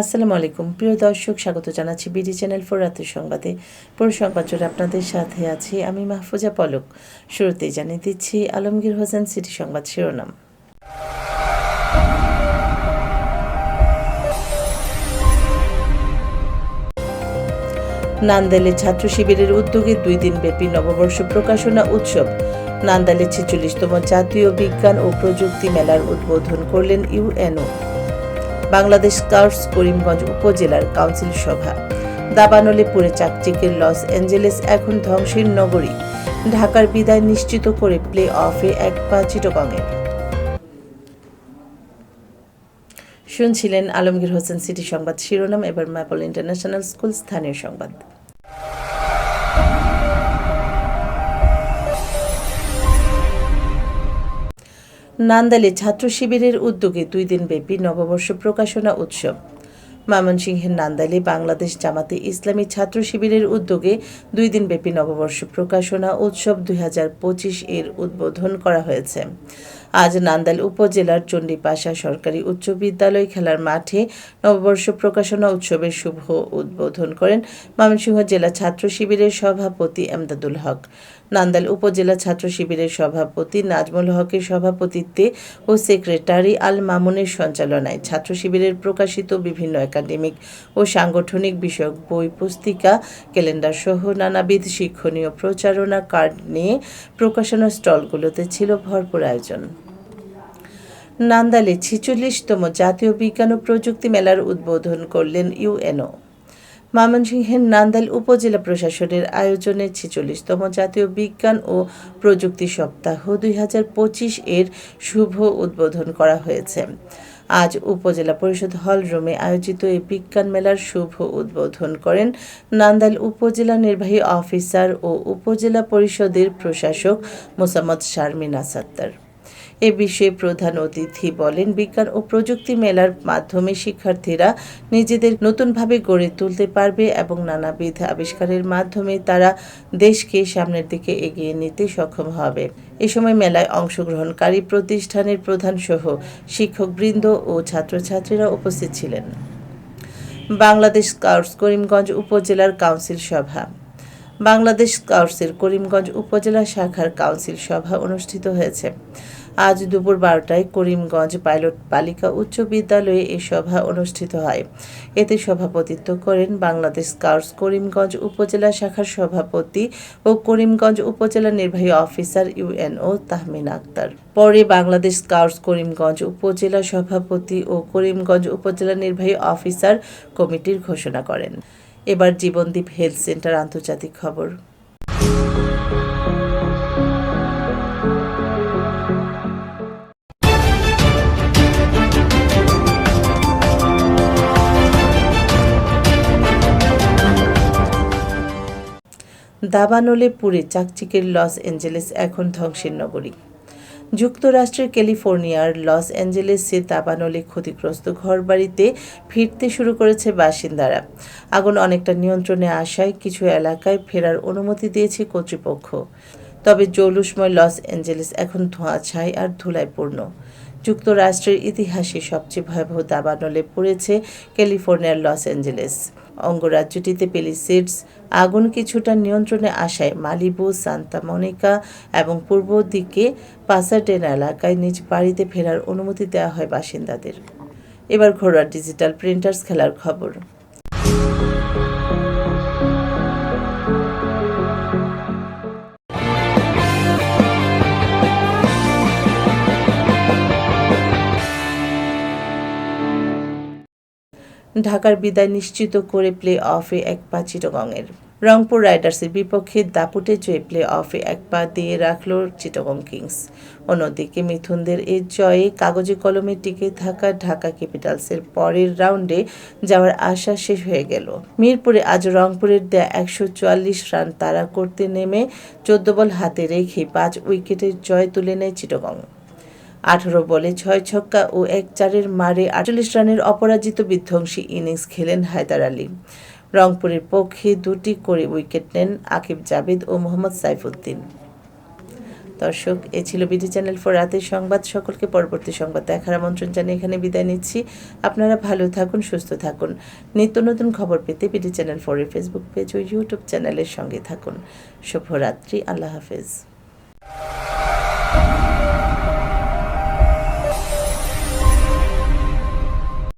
আসসালামু আলাইকুম। প্রিয় দর্শক, স্বাগত জানাচ্ছি বিডি চ্যানেল ফোর রাতের সংবাদে। পুরো সংবাদ জুড়ে আপনাদের সাথে আছি আমি মাহফুজা পলক। শুরুতেই জানিয়ে দিচ্ছি আলমগীর হোসেন সিটি সংবাদ শিরোনাম। নান্দাইলে ছাত্র শিবিরের উদ্যোগে দুই দিনব্যাপী নববর্ষ প্রকাশনা উৎসব। নান্দাইলে ছেচল্লিশতম জাতীয় বিজ্ঞান ও প্রযুক্তি মেলার উদ্বোধন করলেন ইউএনও। বাংলাদেশ স্কাউটস করিমগঞ্জ উপজেলার কাউন্সিল সভা। দাবানলে পুরে চাকচিকের লস অ্যাঞ্জেলেস এখন ধ্বংসের নগরী। ঢাকার বিদায় নিশ্চিত করে প্লে অফে এক পা চিটগংয়ের শুনছিলেন আলমগীর হোসেন সিটি সংবাদ শিরোনাম, এবার ম্যাপল ইন্টারন্যাশনাল স্কুল স্থানীয় সংবাদ। নান্দালে ছাত্র শিবিরের উদ্যোগে দুই দিনব্যাপী নববর্ষ প্রকাশনা উৎসব। ময়মনসিংহের নান্দালে বাংলাদেশ জামাতে ইসলামী ছাত্র শিবিরের উদ্যোগে দুই দিনব্যাপী নববর্ষ প্রকাশনা উৎসব দুই হাজার পঁচিশ এর উদ্বোধন করা হয়েছে। আজ নান্দাইল উপজেলার চণ্ডীপাশা সরকারি উচ্চ বিদ্যালয় খেলার মাঠে নববর্ষ প্রকাশনা উৎসবের শুভ উদ্বোধন করেন ময়মনসিংহ জেলা ছাত্র শিবিরের সভাপতি এমদাদুল হক। নান্দাইল উপজেলা ছাত্র শিবিরের সভাপতি নাজমুল হকের সভাপতিত্বে ও সেক্রেটারি আল মামুনের সঞ্চালনায় ছাত্র শিবিরের প্রকাশিত বিভিন্ন একাডেমিক ও সাংগঠনিক বিষয়ক বই, পুস্তিকা, ক্যালেন্ডার সহ নানাবিধ শিক্ষণীয় প্রচারণা কার্ড নিয়ে প্রকাশনা স্টলগুলোতে ছিল ভরপুর আয়োজন। নান্দালে ছেচল্লিশতম জাতীয় বিজ্ঞান ও প্রযুক্তি মেলার উদ্বোধন করলেন ইউএনও। ময়মনসিংহের নান্দাইল উপজেলা প্রশাসনের আয়োজনে ছেচল্লিশতম জাতীয় বিজ্ঞান ও প্রযুক্তি সপ্তাহ দুই হাজার পঁচিশ এর শুভ উদ্বোধন করা হয়েছে। আজ উপজেলা পরিষদ হল রুমে আয়োজিত এই বিজ্ঞান মেলার শুভ উদ্বোধন করেন নান্দাইল উপজেলা নির্বাহী অফিসার ও উপজেলা পরিষদের প্রশাসক মোসাম্মদ শারমিন আসাত্তার। এ বিষয়ে প্রধান অতিথি বলেন, বিজ্ঞান ও প্রযুক্তি মেলার মাধ্যমে শিক্ষার্থীরা নিজেদের নতুনভাবে গড়ে তুলতে পারবে এবং নানাবিধ আবিষ্কারের মাধ্যমে তারা দেশকে সামনের দিকে এগিয়ে নিতে সক্ষম হবে। এ সময় মেলায় অংশগ্রহণকারী প্রতিষ্ঠানের প্রধান সহ শিক্ষকবৃন্দ ও ছাত্রছাত্রীরা উপস্থিত ছিলেন। বাংলাদেশ স্কাউটস করিমগঞ্জ উপজেলার কাউন্সিল সভা। বাংলাদেশ স্কাউটসের করিমগঞ্জ উপজেলা শাখার কাউন্সিল সভা অনুষ্ঠিত হয়েছে। আজ দুপুর বারোটায় করিমগঞ্জ পাইলট বালিকা উচ্চ বিদ্যালয়ে এই সভা অনুষ্ঠিত হয়। এতে সভাপতিত্ব করেন বাংলাদেশ স্কাউটস করিমগঞ্জ উপজেলা শাখার সভাপতি ও করিমগঞ্জ উপজেলা নির্বাহী অফিসার ইউএনও তাহমিন আক্তার। পরে বাংলাদেশ স্কাউটস করিমগঞ্জ উপজেলা সভাপতি ও করিমগঞ্জ উপজেলা নির্বাহী অফিসার কমিটির ঘোষণা করেন। এবার জীবনদীপ হেলথ সেন্টার আন্তর্জাতিক খবর। দাবানলে পুড়ে চাকচিকের লস অ্যাঞ্জেলেস এখন ধ্বংসের নগরী। যুক্তরাষ্ট্রের ক্যালিফোর্নিয়ার লস অ্যাঞ্জেলেসে দাবানলে ক্ষতিগ্রস্ত ঘরবাড়িতে ফিরতে শুরু করেছে বাসিন্দারা। আগুন অনেকটা নিয়ন্ত্রণে আসায় কিছু এলাকায় ফেরার অনুমতি দিয়েছে কর্তৃপক্ষ। তবে জৌলুসময় লস অ্যাঞ্জেলেস এখন ধোঁয়াছাই আর ধুলায় পূর্ণ যুক্তরাষ্ট্রের ইতিহাসে সবচেয়ে ভয়াবহ দাবানলে পড়েছে ক্যালিফোর্নিয়ার লস অ্যাঞ্জেলেস। অঙ্গরাজ্যটিতে পেলিসিডস আগুন কিছুটা নিয়ন্ত্রণে আসায় মালিবু, সান্তা মনিকা এবং পূর্ব দিকে পাসাডেনা এলাকায় নিজ বাড়িতে ফেরার অনুমতি দেওয়া হয় বাসিন্দাদের। এবার ঘরোয়া ডিজিটাল প্রিন্টার্স খেলার খবর। ঢাকার বিদায় নিশ্চিত করে প্লে অফে এক পা চিটগংয়ের। রংপুর রাইডার্সের বিপক্ষে দাপুটে জয়ে প্লে অফে এক পা দিয়ে রাখল চিটগং কিংস। অন্যদিকে মিথুনদের এই জয়ে কাগজে কলমে টিকে থাকা ঢাকা ক্যাপিটালসের পরের রাউন্ডে যাওয়ার আশা শেষ হয়ে গেল। মিরপুরে আজ রংপুরের দেয়া একশো চুয়াল্লিশ রান তাড়া করতে নেমে চোদ্দ বল হাতে রেখে পাঁচ উইকেটের জয় তুলে নেয় চিটগং। আঠারো বলে ছয় ছক্কা ও এক চারের মারে আটচল্লিশ রানের অপরাজিত বিধ্বংসী ইনিংস খেলেন হায়দার আলী। রংপুরের পক্ষে দুটি করে উইকেট নেন আকিব জাবেদ ও মোহাম্মদ সাইফুদ্দিন। দর্শক, এ ছিল বিডি চ্যানেল ফোর রাতের সংবাদ। সকলকে পরবর্তী সংবাদ দেখার আমন্ত্রণ জানিয়ে এখানে বিদায় নিচ্ছি। আপনারা ভালো থাকুন, সুস্থ থাকুন। নিত্য নতুন খবর পেতে বিডি চ্যানেল ফোরের ফেসবুক পেজ ও ইউটিউব চ্যানেলের সঙ্গে থাকুন। শুভরাত্রি, আল্লাহ হাফেজ।